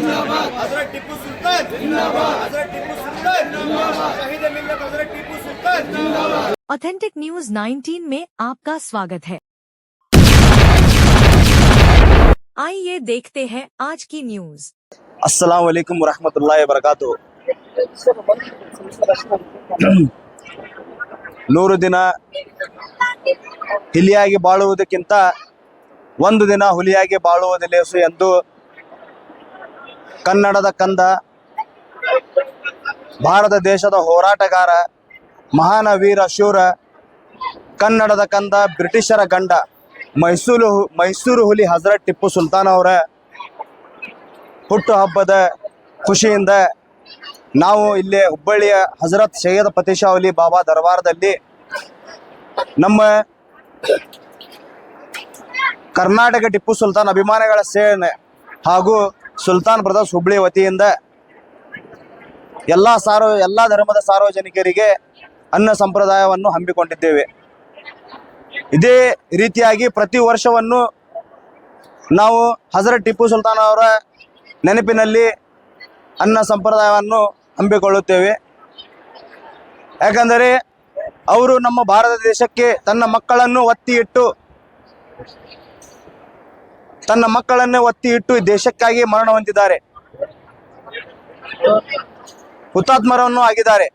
हजरत टिप्पू सुल्तान हजरत टिप्पू सुल्तान शहीद मिल्लत हजरत टिप्पू सुल्तान authentic news 19 में आपका स्वागत है आइए देखते हैं आज की न्यूज ಅಸ್ಸಲಾಂ ವಲೈಕುಂ ವರಹಮತುಲ್ಲಾಹಿ ವಬರಕಾತು ನೂರು ದಿನ ಹಿಲಿಯಾಗಿ ಬಾಳುವುದಕ್ಕಿಂತ ಒಂದು ದಿನ ಹುಲಿಯಾಗಿ ಬಾಳುವುದು ಲೇಸು ಎಂದು ಕನ್ನಡದ ಕಂದ, ಭಾರತ ದೇಶದ ಹೋರಾಟಗಾರ ಮಹಾನ ವೀರ ಶೂರ ಕನ್ನಡದ ಕಂದ, ಬ್ರಿಟಿಷರ ಗಂಡ, ಮೈಸೂರು ಮೈಸೂರು ಹುಲಿ ಹಜರತ್ ಟಿಪ್ಪು ಸುಲ್ತಾನ್ ಅವರ. ಹುಟ್ಟು ಹಬ್ಬದ ಖುಷಿಯಿಂದ ನಾವು ಇಲ್ಲಿ ಹುಬ್ಬಳ್ಳಿಯ ಹಜರತ್ ಸೈಯದ್ ಫತೇಶಾವಲಿ ಬಾಬಾ ದರ್ಬಾರದಲ್ಲಿ ನಮ್ಮ ಕರ್ನಾಟಕ ಟಿಪ್ಪು ಸುಲ್ತಾನ್ ಅಭಿಮಾನಿಗಳ ಸೇನೆ ಹಾಗೂ ಸುಲ್ತಾನ್ ಬ್ರದರ್ಸ್ ಹುಬ್ಳಿ ವತಿಯಿಂದ ಎಲ್ಲ ಸಾರ್ವ ಎಲ್ಲ ಧರ್ಮದ ಸಾರ್ವಜನಿಕರಿಗೆ ಅನ್ನ ಸಂಪ್ರದಾಯವನ್ನು ಹಮ್ಮಿಕೊಂಡಿದ್ದೇವೆ. ಇದೇ ರೀತಿಯಾಗಿ ಪ್ರತಿ ವರ್ಷವನ್ನು ನಾವು ಹಜರತ್ ಟಿಪ್ಪು ಸುಲ್ತಾನ್ ಅವರ ನೆನಪಿನಲ್ಲಿ ಅನ್ನ ಸಂಪ್ರದಾಯವನ್ನು ಹಮ್ಮಿಕೊಳ್ಳುತ್ತೇವೆ. ಯಾಕಂದರೆ ಅವರು ನಮ್ಮ ಭಾರತ ದೇಶಕ್ಕೆ ತನ್ನ ಮಕ್ಕಳನ್ನು ಒತ್ತಿ ಇಟ್ಟು ತನ್ನ ಮಕ್ಕಳನ್ನೇ ಒತ್ತಿ ಇಟ್ಟು ದೇಶಕ್ಕಾಗಿ ಮರಣ ಹೊಂದಿದ್ದಾರೆ. ಹುತಾತ್ಮರವನ್ನು ಆಗಿದ್ದಾರೆ.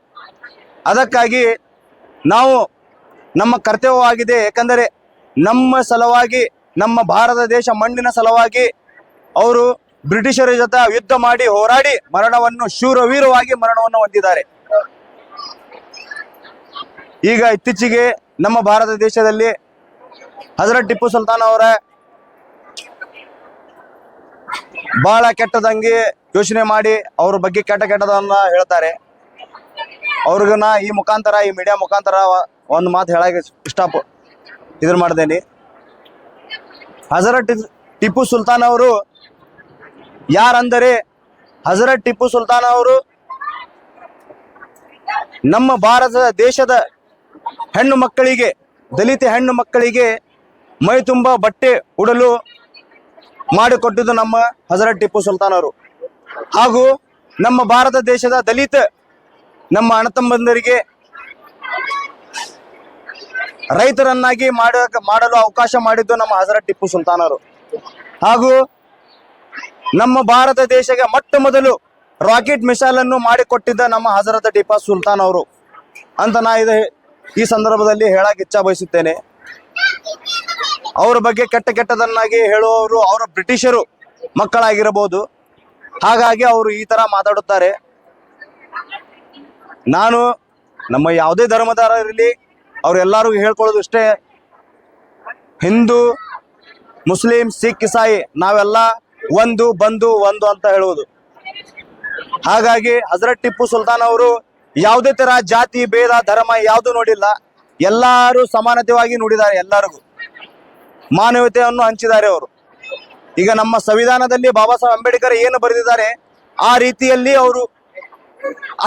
ಅದಕ್ಕಾಗಿ ನಾವು ನಮ್ಮ ಕರ್ತವ್ಯವಾಗಿದೆ ಯಾಕಂದರೆ ನಮ್ಮ ಸಲುವಾಗಿ, ನಮ್ಮ ಭಾರತ ದೇಶ ಮಣ್ಣಿನ ಸಲುವಾಗಿ ಅವರು ಬ್ರಿಟಿಷರ ಜೊತೆ ಯುದ್ಧ ಮಾಡಿ, ಹೋರಾಡಿ ಮರಣವನ್ನು ಶೂರವೀರವಾಗಿ ಮರಣವನ್ನು ಹೊಂದಿದ್ದಾರೆ. ಈಗ ಇತ್ತೀಚೆಗೆ ನಮ್ಮ ಭಾರತ ದೇಶದಲ್ಲಿ ಹಜರತ್ ಟಿಪ್ಪು ಸುಲ್ತಾನ್ ಅವರ ಬಹಳ ಕೆಟ್ಟದಂಗೆ ಯೋಚನೆ ಮಾಡಿ ಅವ್ರ ಬಗ್ಗೆ ಕೆಟ್ಟ ಕೆಟ್ಟದನ್ನ ಹೇಳ್ತಾರೆ. ಅವ್ರಿಗನ್ನ ಈ ಮುಖಾಂತರ, ಈ ಮೀಡಿಯಾ ಮುಖಾಂತರ ಒಂದು ಮಾತು ಹೇಳಕ್ಕೆ ಇಷ್ಟ ಇದನ್ನ ಮಾಡ್ದೇನಿ. ಹಜರತ್ ಟಿಪ್ಪು ಸುಲ್ತಾನ್ ಅವರು ಯಾರಂದರೆ ಹಜರತ್ ಟಿಪ್ಪು ಸುಲ್ತಾನ್ ಅವರು ನಮ್ಮ ಭಾರತ ದೇಶದ ಹೆಣ್ಣು ಮಕ್ಕಳಿಗೆ, ದಲಿತ ಹೆಣ್ಣು ಮಕ್ಕಳಿಗೆ ಮೈ ತುಂಬ ಬಟ್ಟೆ ಉಡಲು ಮಾಡಿಕೊಟ್ಟಿದ್ದು ನಮ್ಮ ಹಜರತ್ ಟಿಪ್ಪು ಸುಲ್ತಾನ್ ಅವರು. ಹಾಗೂ ನಮ್ಮ ಭಾರತ ದೇಶದ ದಲಿತ ನಮ್ಮ ಅಣ್ಣತಮ್ಮಂದರಿಗೆ ರೈತರನ್ನಾಗಿ ಮಾಡ, ಮಾಡಲು ಅವಕಾಶ ಮಾಡಿದ್ದು ನಮ್ಮ ಹಜರತ್ ಟಿಪ್ಪು ಸುಲ್ತಾನ್ ಅವರು. ಹಾಗೂ ನಮ್ಮ ಭಾರತ ದೇಶಕ್ಕೆ ಮೊಟ್ಟ ಮೊದಲು ರಾಕೆಟ್ ಮಿಸೈಲ್ ಅನ್ನು ಮಾಡಿಕೊಟ್ಟಿದ್ದ ನಮ್ಮ ಹಜರತ್ ಟಿಪ್ಪು ಸುಲ್ತಾನ್ ಅವರು ಅಂತ ನಾ ಇದು ಈ ಸಂದರ್ಭದಲ್ಲಿ ಹೇಳಕ್ಕೆ ಇಚ್ಛಾ ಬಯಸುತ್ತೇನೆ ಅವರ ಬಗ್ಗೆ ಕೆಟ್ಟ ಕೆಟ್ಟದನ್ನಾಗಿ ಹೇಳುವವರು ಅವರ ಬ್ರಿಟಿಷರು ಮಕ್ಕಳಾಗಿರಬಹುದು. ಹಾಗಾಗಿ ಅವರು ಈ ತರ ಮಾತಾಡುತ್ತಾರೆ. ನಾನು ನಮ್ಮ ಯಾವುದೇ ಧರ್ಮದಾರರಿರಲಿ ಇರಲಿ ಹೇಳ್ಕೊಳ್ಳೋದು ಇಷ್ಟೇ. ಹಿಂದೂ, ಮುಸ್ಲಿಂ, ಸಿಖ್, ಇಸಾಯಿ ನಾವೆಲ್ಲ ಒಂದು, ಬಂದು, ಒಂದು ಅಂತ ಹೇಳುವುದು. ಹಾಗಾಗಿ ಹಜರತ್ ಟಿಪ್ಪು ಸುಲ್ತಾನ್ ಅವರು ಯಾವುದೇ ತರ ಜಾತಿ, ಭೇದ, ಧರ್ಮ ಯಾವುದು ನೋಡಿಲ್ಲ. ಎಲ್ಲರೂ ಸಮಾನತೆಯಾಗಿ ನೋಡಿದ್ದಾರೆ ಎಲ್ಲರಿಗೂ. ಮಾನವತೆಯನ್ನು ಹಂಚಿದ್ದಾರೆ ಅವರು. ಈಗ ನಮ್ಮ ಸಂವಿಧಾನದಲ್ಲಿ ಬಾಬಾ ಸಾಹೇಬ್ ಅಂಬೇಡ್ಕರ್ ಏನು ಬರೆದಿದ್ದಾರೆ, ಆ ರೀತಿಯಲ್ಲಿ ಅವರು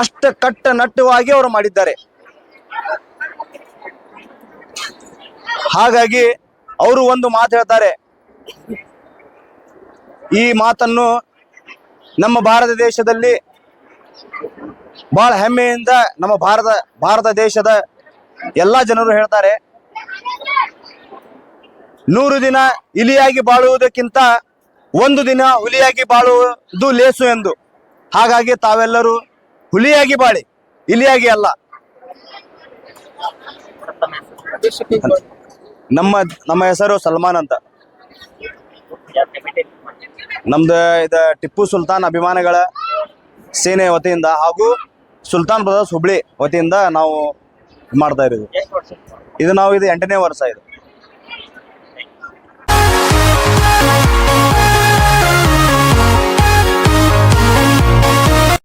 ಅಷ್ಟ ಕಟ್ಟ ಅವರು ಮಾಡಿದ್ದಾರೆ. ಹಾಗಾಗಿ ಅವರು ಒಂದು ಮಾತು ಹೇಳ್ತಾರೆ, ಈ ಮಾತನ್ನು ನಮ್ಮ ಭಾರತ ದೇಶದಲ್ಲಿ ಬಹಳ ಹೆಮ್ಮೆಯಿಂದ ನಮ್ಮ ಭಾರತ ಭಾರತ ದೇಶದ ಎಲ್ಲಾ ಜನರು ಹೇಳ್ತಾರೆ. ನೂರು ದಿನ ಇಲಿಯಾಗಿ ಬಾಳುವುದಕ್ಕಿಂತ ಒಂದು ದಿನ ಹುಲಿಯಾಗಿ ಬಾಳುವುದು ಲೇಸು ಎಂದು. ಹಾಗಾಗಿ ತಾವೆಲ್ಲರೂ ಹುಲಿಯಾಗಿ ಬಾಳಿ, ಇಲಿಯಾಗಿ ಅಲ್ಲ. ನಮ್ಮ ನಮ್ಮ ಹೆಸರು ಸಲ್ಮಾನ್ ಅಂತ. ನಮ್ದು ಇದ ಟಿಪ್ಪು ಸುಲ್ತಾನ್ ಅಭಿಮಾನಿಗಳ ಸೇನೆ ವತಿಯಿಂದ ಹಾಗೂ ಸುಲ್ತಾನ್ ಬ್ರದರ್ಸ್ ಹುಬ್ಳಿ ವತಿಯಿಂದ ನಾವು ಮಾಡ್ತಾ ಇರೋದು. ಇದು ನಾವು ಇದು ಎಂಟನೇ ವರ್ಷ ಇದು.